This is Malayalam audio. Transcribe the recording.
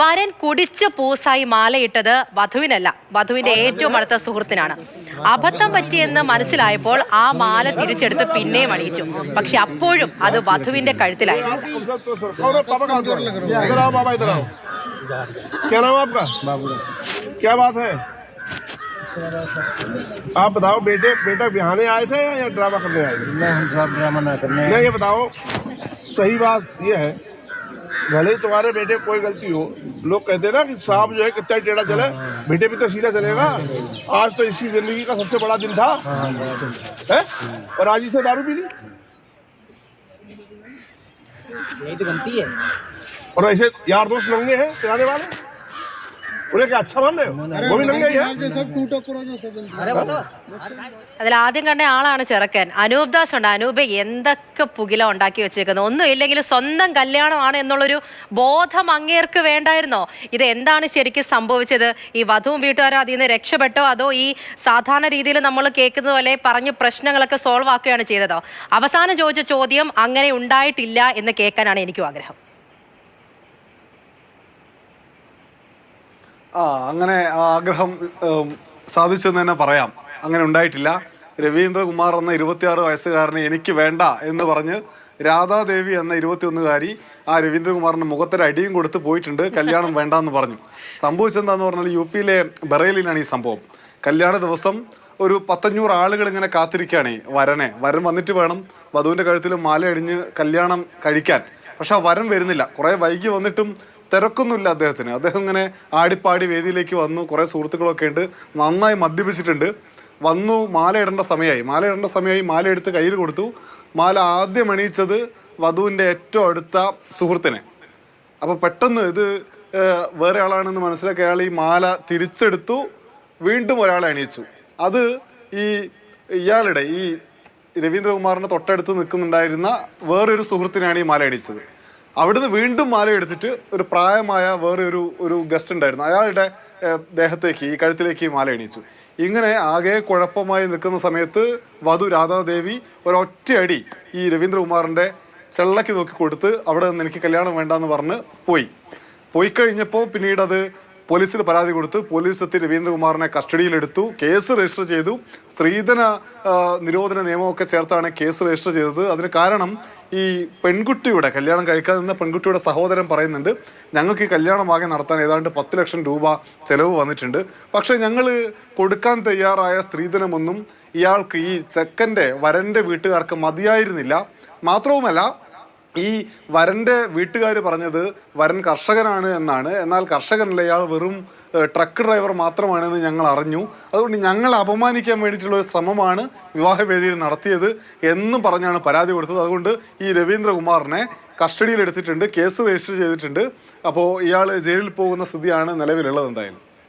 വരൻ കുടിച്ച് പൂസായി മാലയിട്ടത് വധുവിനല്ല വധുവിന്റെ ഏറ്റവും അടുത്ത സുഹൃത്തിനാണ് അബദ്ധം പറ്റിയെന്ന് മനസ്സിലായപ്പോൾ ആ മാല തിരിച്ചെടുത്ത് പിന്നെയും അണിയിച്ചു പക്ഷെ അപ്പോഴും അത് വധുവിന്റെ കഴുത്തിലായിരുന്നു कौन है? पापा कहाँ पर? इधर आओ बाबा इधर आओ क्या नाम है आपका क्या बात है आप बताओ बेटे बेटा बिहाने आए थे या ड्रामा करने आए थे नहीं हम सब ड्रामा ना करने नहीं ये बताओ सही बात ये है भले ही तुम्हारे बेटे कोई गलती हो लोग कहते ना कि सांप जो है कितना टेढ़ा चले बेटे भी तो सीधा चलेगा। आज तो इसी ज़िंदगी का सबसे बड़ा दिन था। है और आज इसे दारू पी ली यही तो गलती है। और ऐसे यार दोस्त लंगे हैं चलाने वाले? उन्हें क्या अच्छा मान रहे हो वो भी नंगे ही है अरे बताओ അതിൽ ആദ്യം കണ്ട ആളാണ് ചെറുക്കൻ അനൂപ് ദാസ് ഉണ്ട് അനൂപ് എന്തൊക്കെ പുകില ഉണ്ടാക്കി വെച്ചേക്കുന്നത് ഒന്നും ഇല്ലെങ്കിലും സ്വന്തം കല്യാണമാണ് എന്നുള്ളൊരു ബോധം അങ്ങേർക്ക് വേണ്ടായിരുന്നോ ഇത് എന്താണ് ശരിക്കും സംഭവിച്ചത് ഈ വധുവും വീട്ടുകാരും അതിൽ നിന്ന് രക്ഷപ്പെട്ടോ അതോ ഈ സാധാരണ രീതിയിൽ നമ്മൾ കേൾക്കുന്നത് പോലെ പറഞ്ഞ് പ്രശ്നങ്ങളൊക്കെ സോൾവ് ആക്കുകയാണ് ചെയ്തതോ അവസാനം ചോദിച്ച ചോദ്യം അങ്ങനെ ഉണ്ടായിട്ടില്ല എന്ന് കേൾക്കാനാണ് എനിക്കും ആഗ്രഹം ആ അങ്ങനെ ആഗ്രഹം സാധിച്ചെന്ന് തന്നെ പറയാം. അങ്ങനെ ഉണ്ടായിട്ടില്ല. രവീന്ദ്രകുമാർ എന്ന ഇരുപത്തിയാറ് വയസ്സുകാരനെ എനിക്ക് വേണ്ട എന്ന് പറഞ്ഞ് രാധാദേവി എന്ന ഇരുപത്തിയൊന്നുകാരി ആ രവീന്ദ്രകുമാറിന് മുഖത്തൊരു അടിയും കൊടുത്ത് പോയിട്ടുണ്ട്. കല്യാണം വേണ്ട എന്ന് പറഞ്ഞു. സംഭവിച്ചെന്താന്ന് പറഞ്ഞാൽ യു പിയിലെ ബറേലിയിലാണ് ഈ സംഭവം. കല്യാണ ദിവസം ഒരു പത്തഞ്ഞൂറ് ആളുകൾ ഇങ്ങനെ കാത്തിരിക്കുകയാണ് വരനെ. വരൻ വന്നിട്ട് വേണം വധുവിന്റെ കഴുത്തിൽ മാല അടിഞ്ഞ് കല്യാണം കഴിക്കാൻ. പക്ഷെ ആ വരൻ വരുന്നില്ല. കുറേ വൈകി വന്നിട്ടും തിരക്കൊന്നുമില്ല അദ്ദേഹത്തിന്. അദ്ദേഹം ഇങ്ങനെ ആടിപ്പാടി വേദിയിലേക്ക് വന്നു. കുറേ സുഹൃത്തുക്കളൊക്കെ ഉണ്ട്. നന്നായി മദ്യപിച്ചിട്ടുണ്ട്. വന്നു മാല ഇടേണ്ട സമയമായി. മാല ഇടേണ്ട സമയമായി മാല എടുത്ത് കയ്യിൽ കൊടുത്തു. മാല ആദ്യം അണിയിച്ചത് വധുവിന്റെ ഏറ്റവും അടുത്ത സുഹൃത്തിനെ. അപ്പോൾ പെട്ടെന്ന് ഇത് വേറെ ആളാണെന്ന് മനസ്സിലാക്കി അയാൾ ഈ മാല തിരിച്ചെടുത്തു. വീണ്ടും ഒരാളെ അണിയിച്ചു അത് ഈ ഇയാളുടെ ഈ രവീന്ദ്രകുമാറിന്റെ തൊട്ടടുത്ത് നിൽക്കുന്നുണ്ടായിരുന്ന വേറൊരു സുഹൃത്തിനാണ് ഈ മാല അണിയിച്ചത് അവിടുന്ന് വീണ്ടും മാല എടുത്തിട്ട് ഒരു പ്രായമായ വേറെ ഒരു ഒരു ഗസ്റ്റ് ഉണ്ടായിരുന്നു. അയാളുടെ ദേഹത്തേക്ക് ഈ കഴുത്തിലേക്ക് മാല എണീച്ചു. ഇങ്ങനെ ആകെ കുഴപ്പമായി നിൽക്കുന്ന സമയത്ത് വധു രാധാദേവി ഒരൊറ്റയടി ഈ രവീന്ദ്രകുമാറിന്റെ ചെള്ളക്ക് നോക്കി കൊടുത്ത് അവിടെ നിന്ന് എനിക്ക് കല്യാണം വേണ്ടെന്ന് പറഞ്ഞ് പോയി. പോയി കഴിഞ്ഞപ്പോൾ പിന്നീട് അത് പോലീസിൽ പരാതി കൊടുത്ത് പോലീസ് എത്തി രവീന്ദ്രകുമാറിനെ കസ്റ്റഡിയിലെടുത്തു. കേസ് രജിസ്റ്റർ ചെയ്തു. സ്ത്രീധന നിരോധന നിയമമൊക്കെ ചേർത്താണ് കേസ് രജിസ്റ്റർ ചെയ്തത്. അതിന് കാരണം ഈ പെൺകുട്ടിയുടെ കല്യാണം കഴിക്കാൻ നിന്ന പെൺകുട്ടിയുടെ സഹോദരൻ പറയുന്നുണ്ട് ഞങ്ങൾക്ക് ഈ കല്യാണമാകെ നടത്താൻ ഏതാണ്ട് പത്ത് ലക്ഷം രൂപ ചെലവ് വന്നിട്ടുണ്ട്. പക്ഷേ ഞങ്ങൾ കൊടുക്കാൻ തയ്യാറായ സ്ത്രീധനമൊന്നും ഇയാൾക്ക് ഈ ചെക്കന്റെ വരന്റെ വീട്ടുകാർക്ക് മതിയായിരുന്നില്ല. മാത്രവുമല്ല ഈ വരന്റെ വീട്ടുകാർ പറഞ്ഞത് വരൻ കർഷകനാണ് എന്നാണ്. എന്നാൽ കർഷകനല്ല ഇയാൾ വെറും ട്രക്ക് ഡ്രൈവർ മാത്രമാണെന്ന് ഞങ്ങൾ അറിഞ്ഞു. അതുകൊണ്ട് ഞങ്ങൾ അപമാനിക്കാൻ വേണ്ടിയിട്ടുള്ള ഒരു ശ്രമമാണ് വിവാഹവേദിയിൽ നടത്തിയത് എന്നും പറഞ്ഞാണ് പരാതി കൊടുത്തത്. അതുകൊണ്ട് ഈ രവീന്ദ്രകുമാറിനെ കസ്റ്റഡിയിൽ എടുത്തിട്ടുണ്ട് കേസ് രജിസ്റ്റർ ചെയ്തിട്ടുണ്ട്. അപ്പോൾ ഇയാൾ ജയിലിൽ പോകുന്ന സ്ഥിതിയാണ് നിലവിലുള്ളത് എന്തായാലും.